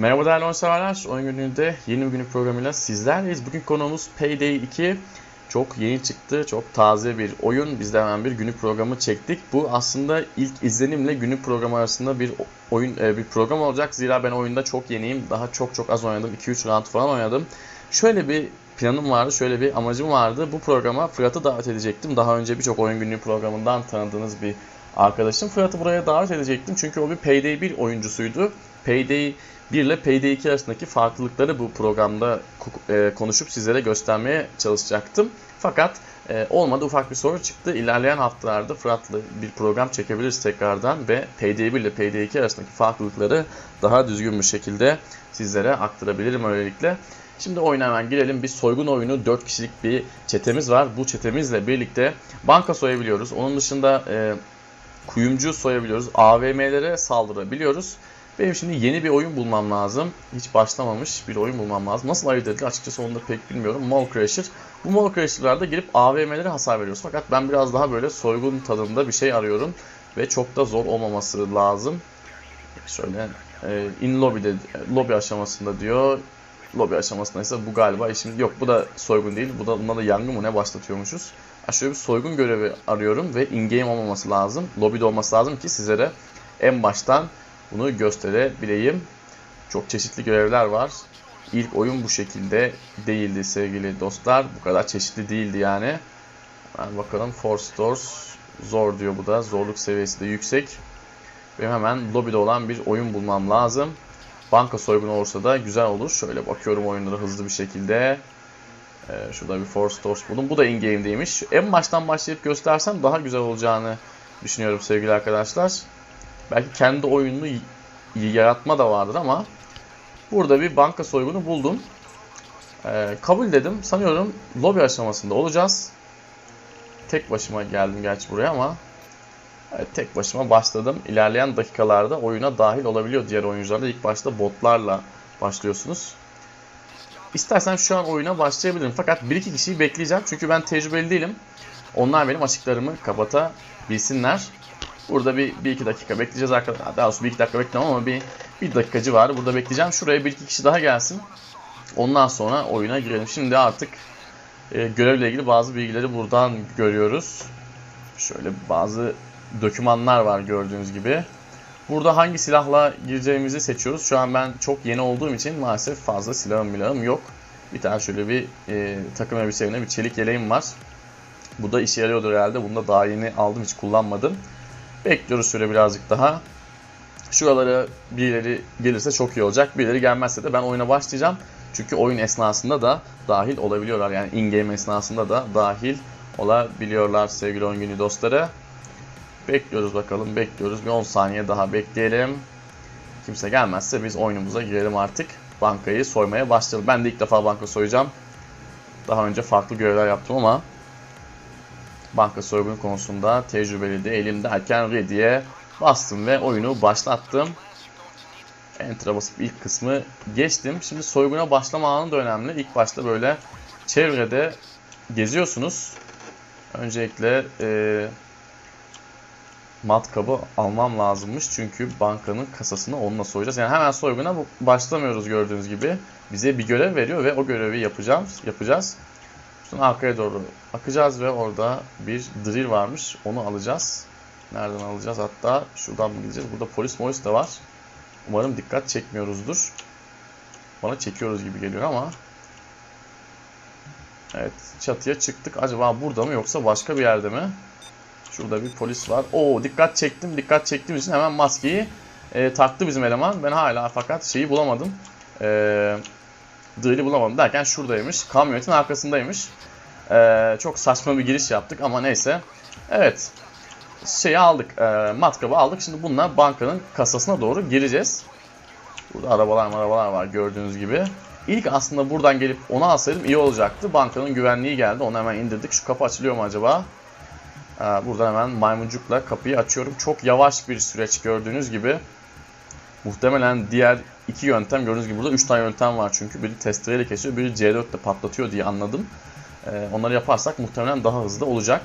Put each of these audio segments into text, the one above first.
Merhaba değerli oyun severler. Oyun günlüğünde yeni bir günlük programıyla sizlerleyiz. Bugün konuğumuz Payday 2. Çok yeni çıktı, çok taze bir oyun. Biz de hemen bir günlük programı çektik. Bu aslında ilk izlenimle günlük programı arasında bir oyun e, bir program olacak. Zira ben oyunda çok yeniyim. Daha çok çok az oynadım. 2-3 round falan oynadım. Şöyle bir planım vardı, şöyle bir amacım vardı. Bu programa Fırat'ı davet edecektim. Daha önce birçok oyun günlüğü programından tanıdığınız bir arkadaşım. Fırat'ı buraya davet edecektim çünkü o bir Payday 1 oyuncusuydu. Payday 1 ile Payday 2 arasındaki farklılıkları bu programda e, konuşup sizlere göstermeye çalışacaktım. Fakat e, olmadı ufak bir soru çıktı. İlerleyen haftalarda Fırat'la bir program çekebiliriz tekrardan ve Payday 1 ile Payday 2 arasındaki farklılıkları daha düzgün bir şekilde sizlere aktarabilirim öylelikle. Şimdi oyuna hemen girelim. Bir soygun oyunu 4 kişilik bir çetemiz var. Bu çetemizle birlikte banka soyabiliyoruz. Onun dışında e, kuyumcu soyabiliyoruz. AVM'lere saldırabiliyoruz. Benim şimdi yeni bir oyun bulmam lazım. Hiç başlamamış bir oyun bulmam lazım. Nasıl ayırt edilir açıkçası onu da pek bilmiyorum. Mall Crasher. Bu Mall Crasher'larda girip AVM'lere hasar veriyoruz. Fakat ben biraz daha böyle soygun tadında bir şey arıyorum. Ve çok da zor olmaması lazım. Şöyle e, in lobby'de, lobby aşamasında diyor. Lobby aşamasında ise bu galiba şimdi yok bu da soygun değil. Bu da buna da yangın mı ne başlatıyormuşuz. Şöyle bir soygun görevi arıyorum ve in game olmaması lazım. Lobby'de olması lazım ki sizlere en baştan bunu gösterebileyim. Çok çeşitli görevler var. İlk oyun bu şekilde değildi sevgili dostlar. Bu kadar çeşitli değildi yani. Ben bakalım Force Stores zor diyor bu da. Zorluk seviyesi de yüksek. Benim hemen lobide olan bir oyun bulmam lazım. Banka soygunu olursa da güzel olur. Şöyle bakıyorum oyunlara hızlı bir şekilde. Ee, şurada bir Force Stores buldum. Bu da in-game'deymiş. En baştan başlayıp göstersem daha güzel olacağını düşünüyorum sevgili arkadaşlar. Belki kendi oyununu yaratma da vardır ama burada bir banka soygunu buldum. Ee, kabul dedim. Sanıyorum lobi aşamasında olacağız. Tek başıma geldim gerçi buraya ama evet, tek başıma başladım. İlerleyen dakikalarda oyuna dahil olabiliyor diğer oyuncularla. İlk başta botlarla başlıyorsunuz. İstersen şu an oyuna başlayabilirim. Fakat 1-2 kişiyi bekleyeceğim. Çünkü ben tecrübeli değilim. Onlar benim açıklarımı kapatabilsinler. Burada bir, bir iki dakika bekleyeceğiz arkadaşlar. Daha doğrusu bir iki dakika beklemem ama bir, bir dakikacı var. Burada bekleyeceğim. Şuraya bir iki kişi daha gelsin. Ondan sonra oyuna girelim. Şimdi artık e, görevle ilgili bazı bilgileri buradan görüyoruz. Şöyle bazı dokümanlar var gördüğünüz gibi. Burada hangi silahla gireceğimizi seçiyoruz. Şu an ben çok yeni olduğum için maalesef fazla silahım milahım yok. Bir tane şöyle bir e, takım elbisemle bir çelik yeleğim var. Bu da işe yarıyordur herhalde. Bunu da daha yeni aldım hiç kullanmadım. Bekliyoruz şöyle birazcık daha. Şuralara birileri gelirse çok iyi olacak. Birileri gelmezse de ben oyuna başlayacağım. Çünkü oyun esnasında da dahil olabiliyorlar. Yani in-game esnasında da dahil olabiliyorlar sevgili oyun günü dostları. Bekliyoruz bakalım bekliyoruz. Bir 10 saniye daha bekleyelim. Kimse gelmezse biz oyunumuza girelim artık. Bankayı soymaya başlayalım. Ben de ilk defa banka soyacağım. Daha önce farklı görevler yaptım ama banka soygunu konusunda tecrübeli de elimde erken ready'ye bastım ve oyunu başlattım. Enter'a basıp ilk kısmı geçtim. Şimdi soyguna başlama anı da önemli. İlk başta böyle çevrede geziyorsunuz. Öncelikle e, matkabı almam lazımmış. Çünkü bankanın kasasını onunla soyacağız. Yani hemen soyguna başlamıyoruz gördüğünüz gibi. Bize bir görev veriyor ve o görevi yapacağız. yapacağız. Sonra arkaya doğru akacağız ve orada bir drill varmış. Onu alacağız. Nereden alacağız? Hatta şuradan mı gideceğiz? Burada polis polis de var. Umarım dikkat çekmiyoruzdur. Bana çekiyoruz gibi geliyor ama. Evet çatıya çıktık. Acaba burada mı yoksa başka bir yerde mi? Şurada bir polis var. Oo dikkat çektim. Dikkat çektiğim için hemen maskeyi e, taktı bizim eleman. Ben hala fakat şeyi bulamadım. Eee Drill'i bulamadım derken şuradaymış. Kamyonetin arkasındaymış. Ee, çok saçma bir giriş yaptık ama neyse. Evet. Şeyi aldık. E, matkabı aldık. Şimdi bununla bankanın kasasına doğru gireceğiz. Burada arabalar arabalar var gördüğünüz gibi. İlk aslında buradan gelip onu alsaydım iyi olacaktı. Bankanın güvenliği geldi. Onu hemen indirdik. Şu kapı açılıyor mu acaba? Ee, buradan hemen maymuncukla kapıyı açıyorum. Çok yavaş bir süreç gördüğünüz gibi. Muhtemelen diğer iki yöntem gördüğünüz gibi burada 3 tane yöntem var çünkü. Biri testereyle kesiyor, biri C4 ile patlatıyor diye anladım. Ee, onları yaparsak muhtemelen daha hızlı olacak.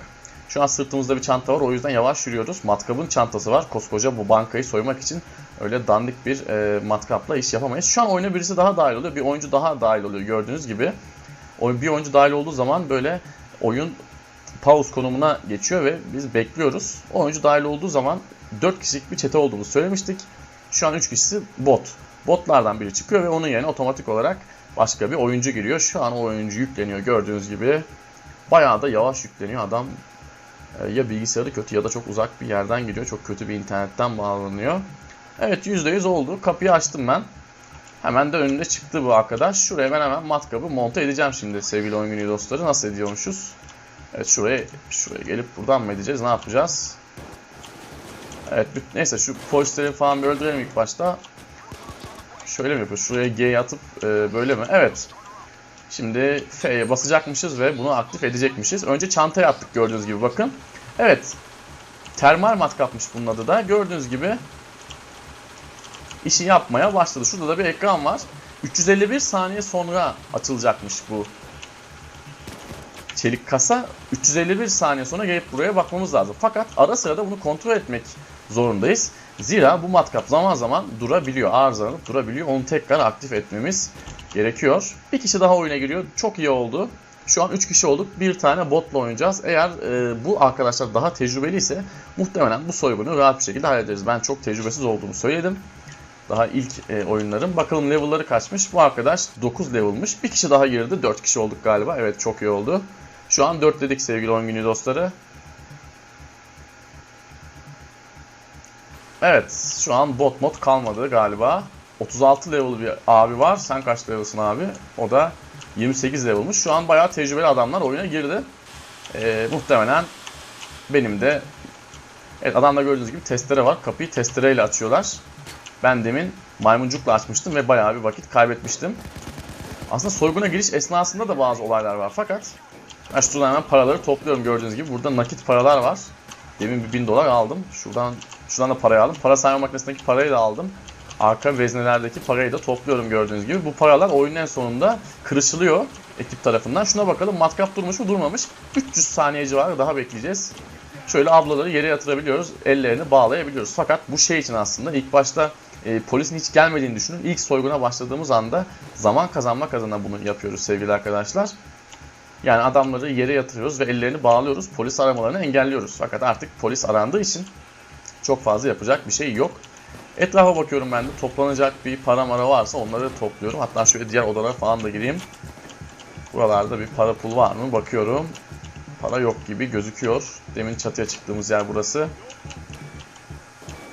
Şu an sırtımızda bir çanta var o yüzden yavaş yürüyoruz. Matkapın çantası var. Koskoca bu bankayı soymak için öyle dandik bir e, matkapla iş yapamayız. Şu an oyuna birisi daha dahil oluyor. Bir oyuncu daha dahil oluyor gördüğünüz gibi. Bir oyuncu dahil olduğu zaman böyle oyun pause konumuna geçiyor ve biz bekliyoruz. O oyuncu dahil olduğu zaman 4 kişilik bir çete olduğunu söylemiştik. Şu an 3 kişisi bot. Botlardan biri çıkıyor ve onun yerine otomatik olarak başka bir oyuncu giriyor. Şu an o oyuncu yükleniyor gördüğünüz gibi. Bayağı da yavaş yükleniyor adam. e, Ya bilgisayarı kötü ya da çok uzak bir yerden giriyor. Çok kötü bir internetten bağlanıyor. Evet %100 oldu. Kapıyı açtım ben. Hemen de önünde çıktı bu arkadaş. Şuraya ben hemen matkabı monte edeceğim şimdi sevgili oyun günü dostları. Nasıl ediyormuşuz? Evet şuraya şuraya gelip buradan mı edeceğiz? Ne yapacağız? Evet neyse şu polisleri falan bir öldürelim ilk başta. Şöyle mi yapıyoruz? Şuraya G'yi atıp e, böyle mi? Evet. Şimdi F'ye basacakmışız ve bunu aktif edecekmişiz. Önce çantaya attık gördüğünüz gibi bakın. Evet. Termal matkapmış bunun adı da. Gördüğünüz gibi işi yapmaya başladı. Şurada da bir ekran var. 351 saniye sonra açılacakmış bu çelik kasa. 351 saniye sonra gelip buraya bakmamız lazım. Fakat ara sıra da bunu kontrol etmek zorundayız. Zira bu matkap zaman zaman durabiliyor, arızalanıp durabiliyor. Onu tekrar aktif etmemiz gerekiyor. Bir kişi daha oyuna giriyor. Çok iyi oldu. Şu an 3 kişi olduk. Bir tane botla oynayacağız. Eğer e, bu arkadaşlar daha tecrübeli ise muhtemelen bu soygunu rahat bir şekilde hallederiz. Ben çok tecrübesiz olduğumu söyledim. Daha ilk e, oyunlarım. Bakalım level'ları kaçmış. Bu arkadaş 9 level'mış. Bir kişi daha girdi. 4 kişi olduk galiba. Evet çok iyi oldu. Şu an 4 dedik sevgili oyun günü dostları. Evet şu an bot mod kalmadı galiba. 36 level bir abi var. Sen kaç level'sın abi? O da 28 level'mış. Şu an bayağı tecrübeli adamlar oyuna girdi. Ee, muhtemelen benim de Evet adamda gördüğünüz gibi testere var. Kapıyı testereyle açıyorlar. Ben demin maymuncukla açmıştım ve bayağı bir vakit kaybetmiştim. Aslında soyguna giriş esnasında da bazı olaylar var fakat ben şuradan hemen paraları topluyorum gördüğünüz gibi. Burada nakit paralar var. Demin bir 1000 dolar aldım. Şuradan şuradan da parayı aldım. Para sayma makinesindeki parayı da aldım. Arka veznelerdeki parayı da topluyorum gördüğünüz gibi. Bu paralar oyunun en sonunda kırışılıyor ekip tarafından. Şuna bakalım matkap durmuş mu durmamış. 300 saniye civarı daha bekleyeceğiz. Şöyle ablaları yere yatırabiliyoruz. Ellerini bağlayabiliyoruz. Fakat bu şey için aslında ilk başta e, polisin hiç gelmediğini düşünün. İlk soyguna başladığımız anda zaman kazanmak adına bunu yapıyoruz sevgili arkadaşlar. Yani adamları yere yatırıyoruz ve ellerini bağlıyoruz. Polis aramalarını engelliyoruz. Fakat artık polis arandığı için çok fazla yapacak bir şey yok. Etrafa bakıyorum ben de. Toplanacak bir para mara varsa onları topluyorum. Hatta şöyle diğer odalara falan da gireyim. Buralarda bir para pul var mı? Bakıyorum. Para yok gibi gözüküyor. Demin çatıya çıktığımız yer burası.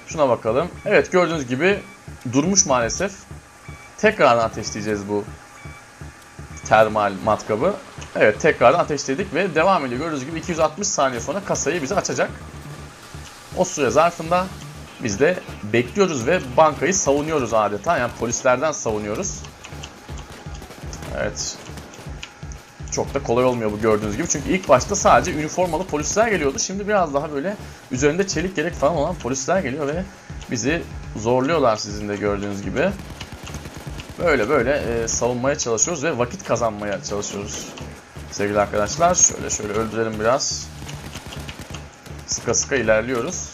Şuna bakalım. Evet gördüğünüz gibi durmuş maalesef. Tekrardan ateşleyeceğiz bu termal matkabı. Evet tekrardan ateşledik ve devam ediyor. Gördüğünüz gibi 260 saniye sonra kasayı bize açacak. O süre zarfında biz de bekliyoruz ve bankayı savunuyoruz adeta. Yani polislerden savunuyoruz. Evet. Çok da kolay olmuyor bu gördüğünüz gibi. Çünkü ilk başta sadece üniformalı polisler geliyordu. Şimdi biraz daha böyle üzerinde çelik gerek falan olan polisler geliyor ve bizi zorluyorlar sizin de gördüğünüz gibi. Böyle böyle e, savunmaya çalışıyoruz ve vakit kazanmaya çalışıyoruz. Sevgili arkadaşlar şöyle şöyle öldürelim biraz. Sıka sıka ilerliyoruz.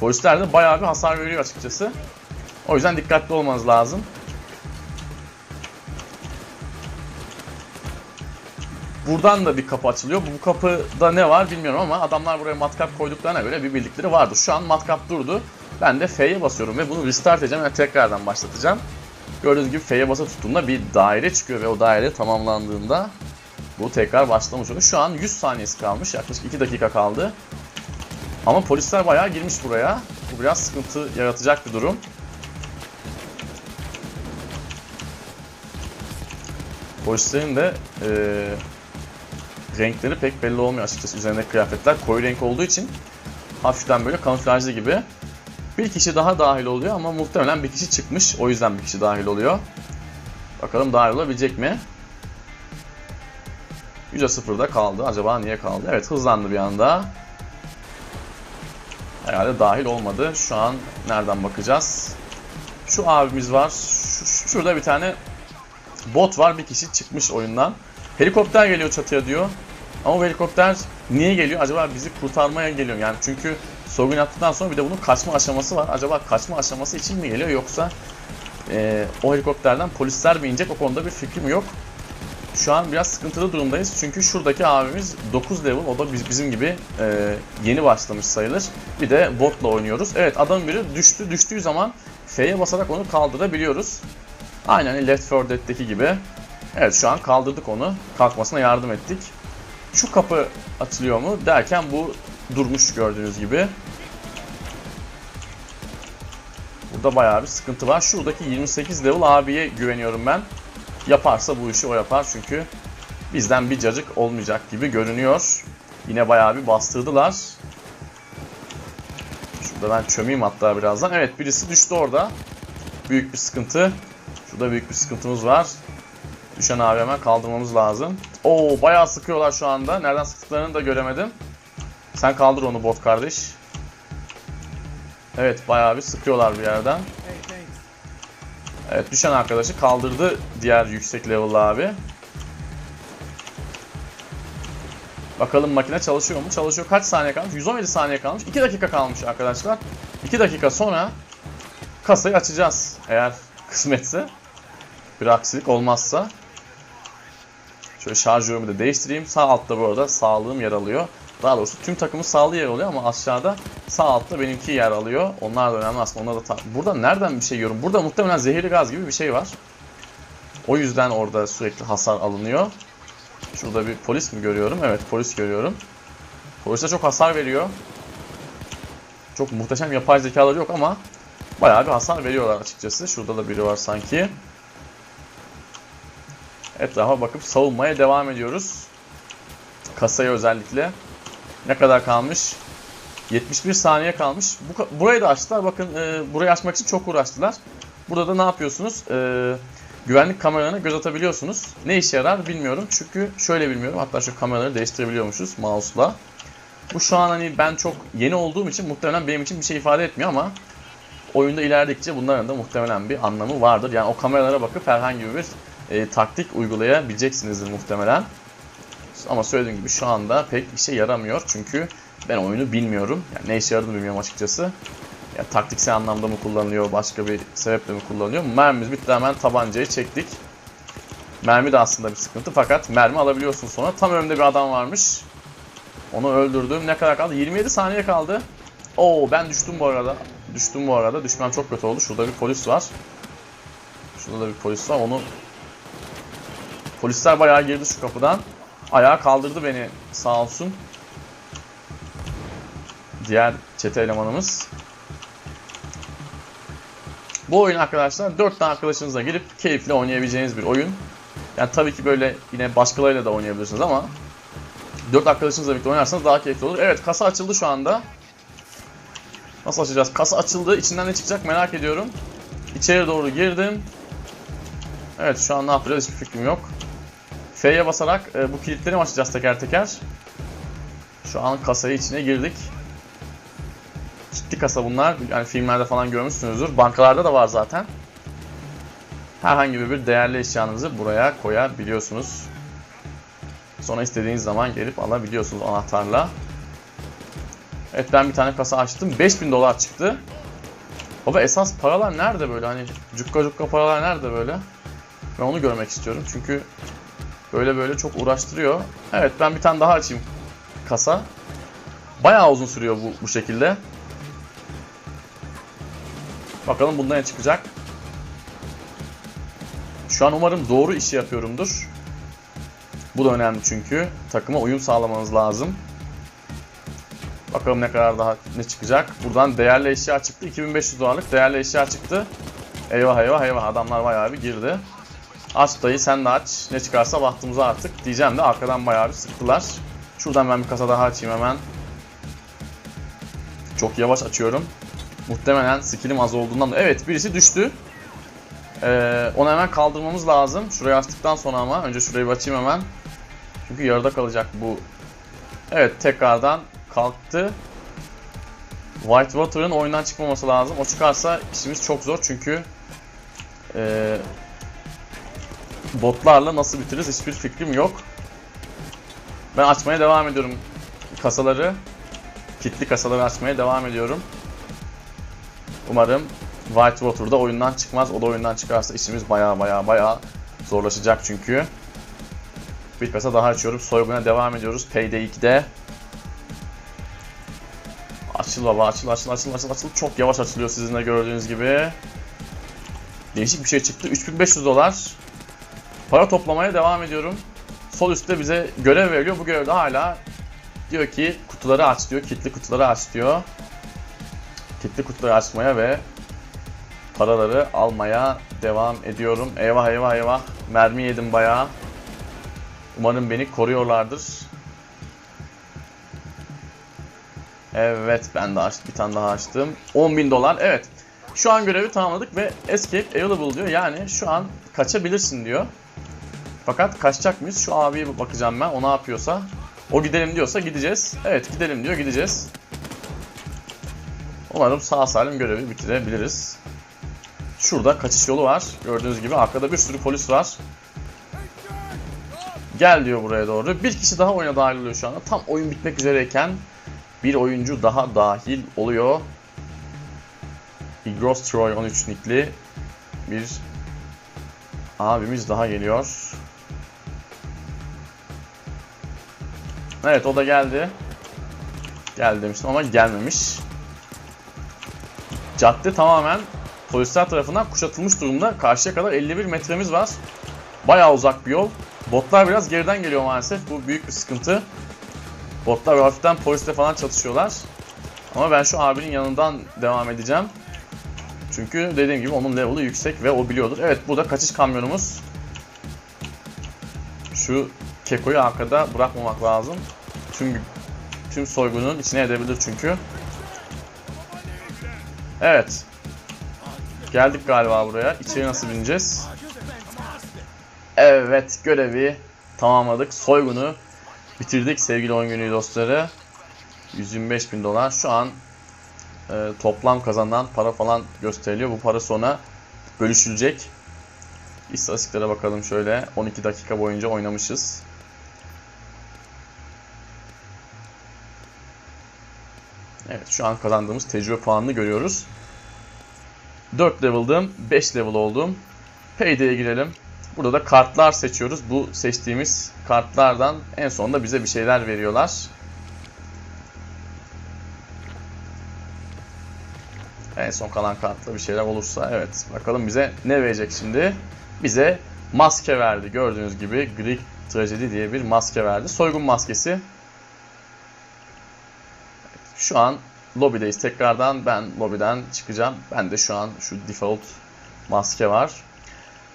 Polisler de bayağı bir hasar veriyor açıkçası. O yüzden dikkatli olmanız lazım. Buradan da bir kapı açılıyor. Bu kapıda ne var bilmiyorum ama adamlar buraya matkap koyduklarına göre bir bildikleri vardır. Şu an matkap durdu. Ben de F'ye basıyorum ve bunu restart edeceğim ve tekrardan başlatacağım. Gördüğünüz gibi F'ye basa tuttuğumda bir daire çıkıyor ve o daire tamamlandığında bu tekrar başlamış oluyor. Şu an 100 saniyesi kalmış. Yaklaşık 2 dakika kaldı. Ama polisler bayağı girmiş buraya. Bu biraz sıkıntı yaratacak bir durum. Polislerin de e, renkleri pek belli olmuyor açıkçası üzerindeki kıyafetler. Koyu renk olduğu için hafiften böyle kamuflajlı gibi. Bir kişi daha dahil oluyor ama muhtemelen bir kişi çıkmış. O yüzden bir kişi dahil oluyor. Bakalım dahil olabilecek mi? %0'da kaldı. Acaba niye kaldı? Evet hızlandı bir anda. Herhalde dahil olmadı. Şu an nereden bakacağız? Şu abimiz var. Şu, şurada bir tane bot var. Bir kişi çıkmış oyundan. Helikopter geliyor çatıya diyor. Ama helikopter niye geliyor? Acaba bizi kurtarmaya geliyor. Yani çünkü soygun yaptıktan sonra bir de bunun kaçma aşaması var. Acaba kaçma aşaması için mi geliyor yoksa e, o helikopterden polisler mi inecek? O konuda bir fikrim yok. Şu an biraz sıkıntılı durumdayız. Çünkü şuradaki abimiz 9 level. O da biz, bizim gibi e, yeni başlamış sayılır. Bir de botla oynuyoruz. Evet adam biri düştü. Düştüğü zaman F'ye basarak onu kaldırabiliyoruz. Aynen hani Left 4 Dead'deki gibi. Evet şu an kaldırdık onu. Kalkmasına yardım ettik. Şu kapı açılıyor mu derken bu durmuş gördüğünüz gibi. Burada bayağı bir sıkıntı var. Şuradaki 28 level abiye güveniyorum ben. Yaparsa bu işi o yapar çünkü bizden bir cacık olmayacak gibi görünüyor. Yine bayağı bir bastırdılar. Şurada ben çömeyim hatta birazdan. Evet birisi düştü orada. Büyük bir sıkıntı. Şurada büyük bir sıkıntımız var. Düşen abi hemen kaldırmamız lazım. Oo bayağı sıkıyorlar şu anda. Nereden sıktıklarını da göremedim. Sen kaldır onu bot kardeş. Evet bayağı bir sıkıyorlar bir yerden. Evet düşen arkadaşı kaldırdı diğer yüksek level'lı abi. Bakalım makine çalışıyor mu? Çalışıyor. Kaç saniye kalmış? 117 saniye kalmış. 2 dakika kalmış arkadaşlar. 2 dakika sonra kasayı açacağız. Eğer kısmetse. Bir aksilik olmazsa. Şöyle şarjörümü de değiştireyim. Sağ altta bu arada sağlığım yer alıyor. Daha doğrusu tüm takımın sağlığı yer alıyor ama aşağıda sağ altta benimki yer alıyor. Onlar da önemli aslında. Onlar da Burada nereden bir şey yiyorum? Burada muhtemelen zehirli gaz gibi bir şey var. O yüzden orada sürekli hasar alınıyor. Şurada bir polis mi görüyorum? Evet polis görüyorum. Polis de çok hasar veriyor. Çok muhteşem yapay zekaları yok ama bayağı bir hasar veriyorlar açıkçası. Şurada da biri var sanki. Etrafa bakıp savunmaya devam ediyoruz. Kasaya özellikle. Ne kadar kalmış? 71 saniye kalmış. Bu, burayı da açtılar. Bakın e, burayı açmak için çok uğraştılar. Burada da ne yapıyorsunuz? E, güvenlik kameralarına göz atabiliyorsunuz. Ne işe yarar bilmiyorum. Çünkü şöyle bilmiyorum. Hatta şu kameraları değiştirebiliyormuşuz mouse'la. Bu şu an hani ben çok yeni olduğum için muhtemelen benim için bir şey ifade etmiyor ama oyunda ilerledikçe bunların da muhtemelen bir anlamı vardır. Yani o kameralara bakıp herhangi bir e, taktik uygulayabileceksinizdir muhtemelen. Ama söylediğim gibi şu anda pek işe yaramıyor. Çünkü ben oyunu bilmiyorum. Yani ne işe yaradığını bilmiyorum açıkçası. Ya taktiksel anlamda mı kullanılıyor, başka bir sebeple mi kullanılıyor? Mermimiz bitti hemen tabancayı çektik. Mermi de aslında bir sıkıntı fakat mermi alabiliyorsun sonra. Tam önümde bir adam varmış. Onu öldürdüm. Ne kadar kaldı? 27 saniye kaldı. Oo ben düştüm bu arada. Düştüm bu arada. Düşmem çok kötü oldu. Şurada bir polis var. Şurada da bir polis var. Onu Polisler bayağı girdi şu kapıdan. Ayağa kaldırdı beni sağ olsun. Diğer çete elemanımız. Bu oyun arkadaşlar 4 tane arkadaşınızla girip keyifli oynayabileceğiniz bir oyun. Yani tabii ki böyle yine başkalarıyla da oynayabilirsiniz ama 4 arkadaşınızla birlikte oynarsanız daha keyifli olur. Evet kasa açıldı şu anda. Nasıl açacağız? Kasa açıldı. İçinden ne çıkacak merak ediyorum. İçeri doğru girdim. Evet şu an ne yapacağız hiçbir fikrim yok. F'ye basarak e, bu kilitleri açacağız teker teker. Şu an kasayı içine girdik. Kilitli kasa bunlar. Yani filmlerde falan görmüşsünüzdür. Bankalarda da var zaten. Herhangi bir değerli eşyanızı buraya koyabiliyorsunuz. Sonra istediğiniz zaman gelip alabiliyorsunuz anahtarla. Evet ben bir tane kasa açtım. 5000 dolar çıktı. Baba esas paralar nerede böyle? Hani cukka cukka paralar nerede böyle? Ben onu görmek istiyorum. Çünkü Böyle böyle çok uğraştırıyor. Evet ben bir tane daha açayım kasa. Bayağı uzun sürüyor bu, bu şekilde. Bakalım bundan ne çıkacak. Şu an umarım doğru işi yapıyorumdur. Bu da önemli çünkü. Takıma uyum sağlamanız lazım. Bakalım ne kadar daha ne çıkacak. Buradan değerli eşya çıktı. 2500 dolarlık değerli eşya çıktı. Eyvah eyvah eyvah adamlar bayağı bir girdi. Aç dayı sen de aç. Ne çıkarsa bahtımıza artık diyeceğim de arkadan bayağı bir sıktılar. Şuradan ben bir kasa daha açayım hemen. Çok yavaş açıyorum. Muhtemelen skillim az olduğundan da. Evet birisi düştü. Ee, onu hemen kaldırmamız lazım. Şurayı açtıktan sonra ama. Önce şurayı açayım hemen. Çünkü yarıda kalacak bu. Evet tekrardan kalktı. Whitewater'ın oyundan çıkmaması lazım. O çıkarsa işimiz çok zor çünkü e, botlarla nasıl bitiririz hiçbir fikrim yok. Ben açmaya devam ediyorum kasaları. Kitli kasaları açmaya devam ediyorum. Umarım Whitewater'da oyundan çıkmaz. O da oyundan çıkarsa işimiz baya baya baya zorlaşacak çünkü. Bir kasa daha açıyorum. Soyguna devam ediyoruz. Payday 2'de. Açıl baba açıl açıl açıl açıl açıl. Çok yavaş açılıyor sizin de gördüğünüz gibi. Değişik bir şey çıktı. 3500 dolar. Para toplamaya devam ediyorum. Sol üstte bize görev veriyor. Bu görevde hala diyor ki kutuları aç diyor. Kitli kutuları aç diyor. Kitli kutuları açmaya ve paraları almaya devam ediyorum. Eyvah eyvah eyvah. Mermi yedim bayağı. Umarım beni koruyorlardır. Evet ben de açtım. Bir tane daha açtım. 10.000 dolar. Evet. Şu an görevi tamamladık ve escape available diyor. Yani şu an kaçabilirsin diyor. Fakat kaçacak mıyız? Şu abiye bakacağım ben. O ne yapıyorsa. O gidelim diyorsa gideceğiz. Evet gidelim diyor gideceğiz. Umarım sağ salim görevi bitirebiliriz. Şurada kaçış yolu var. Gördüğünüz gibi arkada bir sürü polis var. Gel diyor buraya doğru. Bir kişi daha oyuna dahil oluyor şu anda. Tam oyun bitmek üzereyken bir oyuncu daha dahil oluyor. Igros Troy 13 nickli bir abimiz daha geliyor. Evet o da geldi. Geldi demiştim ama gelmemiş. Cadde tamamen polisler tarafından kuşatılmış durumda. Karşıya kadar 51 metremiz var. Bayağı uzak bir yol. Botlar biraz geriden geliyor maalesef. Bu büyük bir sıkıntı. Botlar hafiften polisle falan çatışıyorlar. Ama ben şu abinin yanından devam edeceğim. Çünkü dediğim gibi onun level'ı yüksek ve o biliyordur. Evet burada kaçış kamyonumuz. Şu kekoyu arkada bırakmamak lazım. Tüm tüm soygunun içine edebilir çünkü. Evet. Geldik galiba buraya. İçeri nasıl bineceğiz? Evet görevi tamamladık. Soygunu bitirdik sevgili oyun günü dostları. 125 bin dolar. Şu an e, toplam kazanan para falan gösteriliyor. Bu para sonra bölüşülecek. İstatistiklere bakalım şöyle. 12 dakika boyunca oynamışız. Evet şu an kazandığımız tecrübe puanını görüyoruz. 4 level'dım, 5 level oldum. Payday'e girelim. Burada da kartlar seçiyoruz. Bu seçtiğimiz kartlardan en sonunda bize bir şeyler veriyorlar. En son kalan kartla bir şeyler olursa evet bakalım bize ne verecek şimdi. Bize maske verdi. Gördüğünüz gibi Greek Tragedy diye bir maske verdi. Soygun maskesi. Şu an lobideyiz. Tekrardan ben lobiden çıkacağım. Ben de şu an şu default maske var.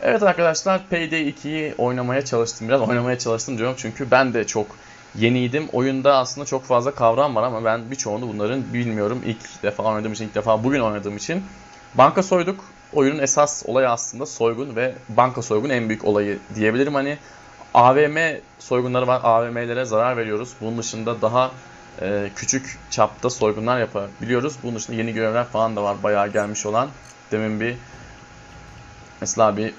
Evet arkadaşlar Payday 2'yi oynamaya çalıştım. Biraz oynamaya çalıştım diyorum çünkü ben de çok yeniydim. Oyunda aslında çok fazla kavram var ama ben birçoğunu bunların bilmiyorum. İlk defa oynadığım için, ilk defa bugün oynadığım için. Banka soyduk. Oyunun esas olayı aslında soygun ve banka soygun en büyük olayı diyebilirim. Hani AVM soygunları var. AVM'lere zarar veriyoruz. Bunun dışında daha e, küçük çapta soygunlar yapabiliyoruz. Bunun dışında yeni görevler falan da var. Bayağı gelmiş olan. Demin bir mesela bir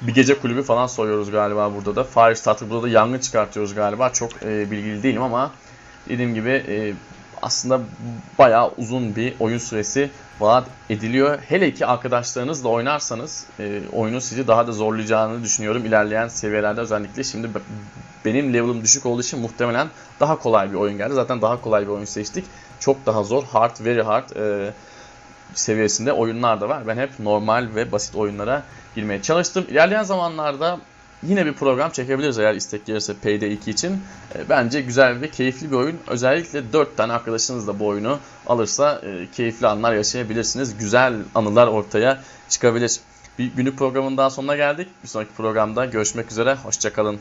bir gece kulübü falan soyuyoruz galiba burada da. Firestarter burada da yangın çıkartıyoruz galiba. Çok e, bilgili değilim ama dediğim gibi e, aslında bayağı uzun bir oyun süresi vaat ediliyor. Hele ki arkadaşlarınızla oynarsanız e, oyunu sizi daha da zorlayacağını düşünüyorum ilerleyen seviyelerde özellikle. Şimdi benim level'ım düşük olduğu için muhtemelen daha kolay bir oyun geldi. Zaten daha kolay bir oyun seçtik. Çok daha zor, hard, very hard e, seviyesinde oyunlar da var. Ben hep normal ve basit oyunlara girmeye çalıştım. İlerleyen zamanlarda yine bir program çekebiliriz eğer istek gelirse Payday 2 için. E, bence güzel ve keyifli bir oyun. Özellikle 4 tane arkadaşınız da bu oyunu alırsa e, keyifli anlar yaşayabilirsiniz. Güzel anılar ortaya çıkabilir. Bir günlük programın daha sonuna geldik. Bir sonraki programda görüşmek üzere. Hoşçakalın.